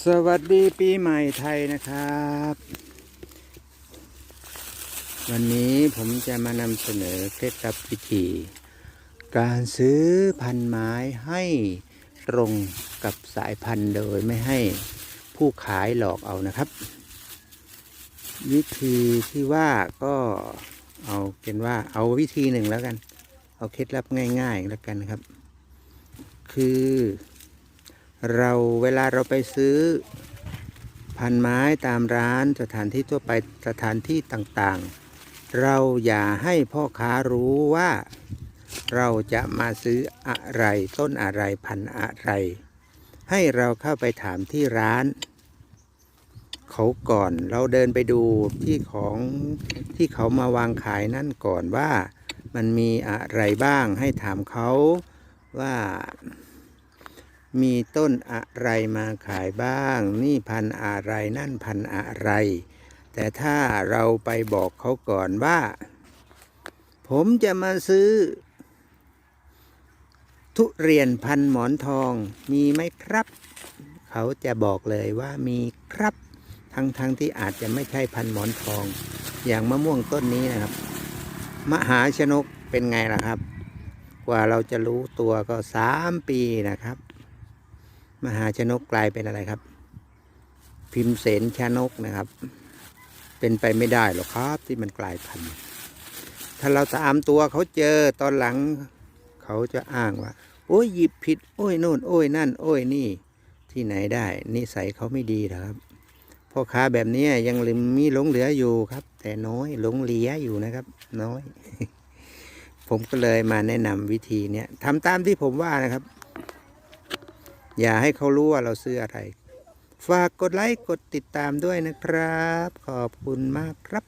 สวัสดีปีใหม่ไทยนะครับ วันนี้ผมจะมานำเสนอเคล็ดลับวิธี การซื้อพันธุ์ไม้ให้ตรงกับสายพันธุ์โดยไม่ให้ผู้ขายหลอกเอานะครับ วิธีที่ว่าก็เอาเป็นว่าเอาวิธีหนึ่งแล้วกัน เอาเคล็ดลับง่าย ๆ แล้วกันครับ คือ เราเวลาเราไปซื้อ พันไม้ตามร้านสถานที่ทั่วไปสถานที่ต่างๆ เราอย่าให้พ่อค้ารู้ว่า เราจะมาซื้ออะไรต้นอะไรพันอะไร ให้เราเข้าไปถามที่ร้านเขาก่อนเราเดินไปดูที่ของที่เขามาวางขายนั่นก่อนว่ามันมีอะไรบ้างให้ถามเขาว่า มีต้นอะไรมาขายบ้าง นี่พันอะไรนั่นพันอะไร แต่ถ้าเราไปบอกเขาก่อนว่า ผมจะมาซื้อ ทุเรียนพันหมอนทองมีไหมครับ เขาจะบอกเลยว่ามีครับ ทั้งๆทที่อาจจะไม่ใช่พันหมอนทอง อย่างมะม่วงต้นนี้นะครับ มหาชนกเป็นไงล่ะครับ กว่าเราจะรู้ตัวก็สามปีนะครับ มหาชนกกลายเป็นอะไรครับ พิมพ์เสนชนกนะครับ เป็นไปไม่ได้หรอกครับ ที่มันกลายพันธุ์ถ้าเราตามตัวเขาเจอตอนหลัง เขาจะอ้างว่า โอ้ยหยิบผิด โอ้ยโน่น โอ้ยนั่น โอ้ยนี่ ที่ไหนได้ นิสัยเขาไม่ดีหรอครับพ่อค้าแบบนี้ยังมีหลงเหลืออยู่ครับ แต่น้อยหลงเหลืออยู่นะครับ น้อย ผมก็เลยมาแนะนำวิธีเนี้ยทำตามที่ผมว่านะครับ อย่าให้เขารู้ว่าเราซื้ออะไร ฝากกดไลค์กดติดตามด้วยนะครับ ขอบคุณมากครับ